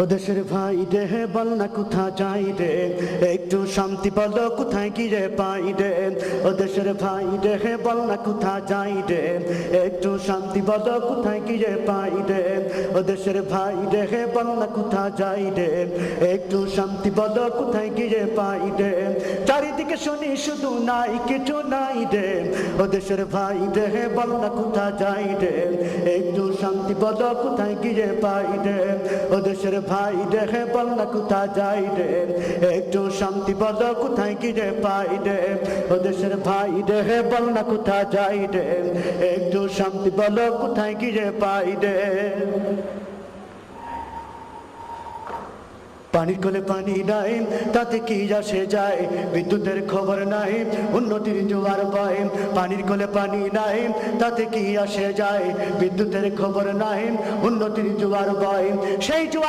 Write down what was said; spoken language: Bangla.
ও দেশের ভাই রে, বল না কোথা যাই রে? একটু শান্তি বল, কোথায় কি রে পাই রে? ও দেশের ভাই রে, বল না কোথা যাই রে? একটু শান্তি বল, কোথায় কি রে পাই রে? ও দেশের ভাই রে, হে বল কোথা যাই রে? একটু শান্তি বল, কোথায় রে পাই রে? চারিদিকে শুনি শুধু নাই, কিছু নাই রে। ও দেশের ভাই রে, হে বল কোথা যাই রে? একটু শান্তি বল, কোথায় রে পাই রে? ও দেশের ভাই রে বল কোথা যাই রে? একটু শান্তি বল, কোথায় রে পাই রে? ও দেশের ভাই রে বল কোথা যাই রে? একটু শান্তি বল, কোথায় রে পাই রে? পানির কলে পানি নাই, তাতে কি আসে যায়? বিদ্যুতের খবর নাই, উন্নতির জোয়ার বয় পানির কলে পানি নাই, তাতে কি আসে যায়? বিদ্যুতের খবর নাই, উন্নতির জোয়ার বয় সেই জোয়ার